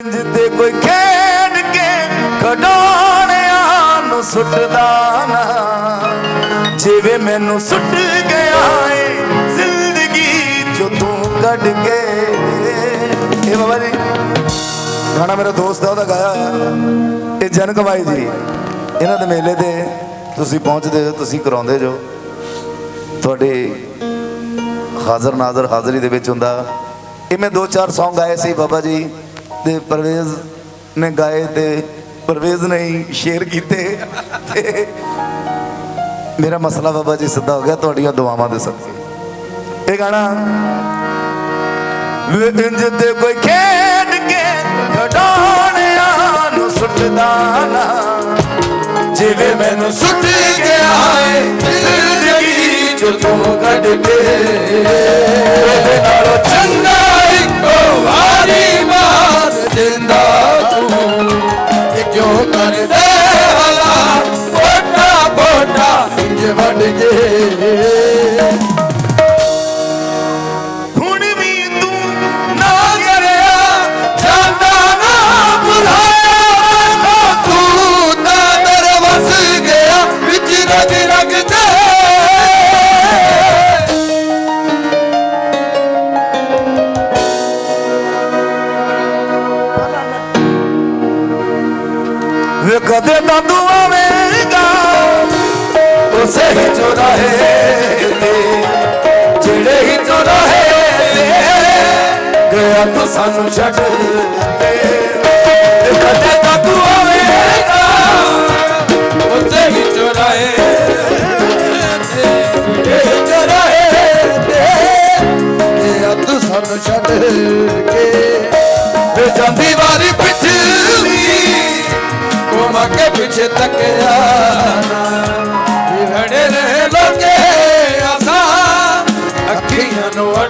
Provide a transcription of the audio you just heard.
ਜਿੱਤੇ ਕੋਈ ਖੇਡ ਕੇ ਖਡਾਉਣਿਆਂ ਨੂੰ ਸੁੱਟਦਾ ਨਾ। ਜਿਵੇਂ ਮੈਨੂੰ ਸੁੱਟ ਗਿਆ ਏ ਜ਼ਿੰਦਗੀ ਚੋਂ ਤੂੰ ਕੱਢ ਕੇ। ਇਹ ਬਾਬਾ ਜੀ, ਗਾਣਾ ਮੇਰਾ ਦੋਸਤ ਆ, ਉਹਦਾ ਗਾਇਆ ਇਹ ਜਨ ਕਮਾਈ ਜੀ, ਇਹਨਾਂ ਦੇ ਮੇਲੇ ਤੇ ਤੁਸੀਂ ਪਹੁੰਚਦੇ ਹੋ, ਤੁਸੀਂ ਕਰਾਉਂਦੇ ਜੋ। ਤੁਹਾਡੇ ਹਾਜ਼ਰ ਨਾਜ਼ਰ ਹਾਜ਼ਰੀ ਦੇ ਵਿੱਚ ਹੁੰਦਾ। ਇਹ ਮੈਂ ਦੋ ਚਾਰ ਸੌਂਗ ਗਾਏ ਸੀ ਬਾਬਾ ਜੀ। ਤੇ ਪਰਵੇਜ਼ ਨੇ ਗਾਏ ਤੇ ਪਰਵੇਜ਼ ਨੇ ਹੀ ਸ਼ੇਅਰ ਕੀਤੇ। ਤੇ ਮੇਰਾ ਮਸਲਾ ਬਾਬਾ ਜੀ ਸਿੱਧਾ ਹੋ ਗਿਆ, ਤੁਹਾਡੀਆਂ ਦੁਆਵਾਂ ਦੇ ਸਦਕੇ ਇਹ ਗਾਣਾ, ਵੇ ਇੰਜ ਤੇ ਕੋਈ ਖੇਡ ਕੇ ਖਡਾਉਣਿਆਂ ਨੂੰ ਸੁੱਟਦਾ ਨਾ। ਜਿਵੇਂ ਮੈਨੂੰ ਸੁੱਟ ਗਿਆ ਏ ਜ਼ਿੰਦਗੀ ਚੋਂ ਤੂੰ ਕੱਢ ਕੇ। ਤੇ ਵੇ ਕਦੇ ਤਾਂ ਤੂੰ ਆਵੇਂਗਾ। ਉਸੇ ਹੀ ਚੋਰਾਹੇ ਤੇ ਜਿਹੜੇ ਹੀ ਚੋਰਾਹੇ ਤੇ ਗਿਆ ਤੂੰ ਸਾਨੂੰ ਛੱਡ ਕੇ। ਕਦੇ ਤਾਂ ਤੂੰ ਆਵੇਂਗਾ ਉਸੇ ਹੀ ਚੋਰਾਹੇ ਗਿਆ ਤੂੰ ਸਾਨੂੰ ਛੱਡ ਕੇ। ਵੇ ਜਾਂਦੀ ਵਾਰੀ ਪਿਛਲੀ ਕੋਮਾ ਕੇ ਪਿੱਛੇ ਤੱਕਿਆ ਨਾ ਅੱਖੀਆਂ ਨੂੰ ਅੜ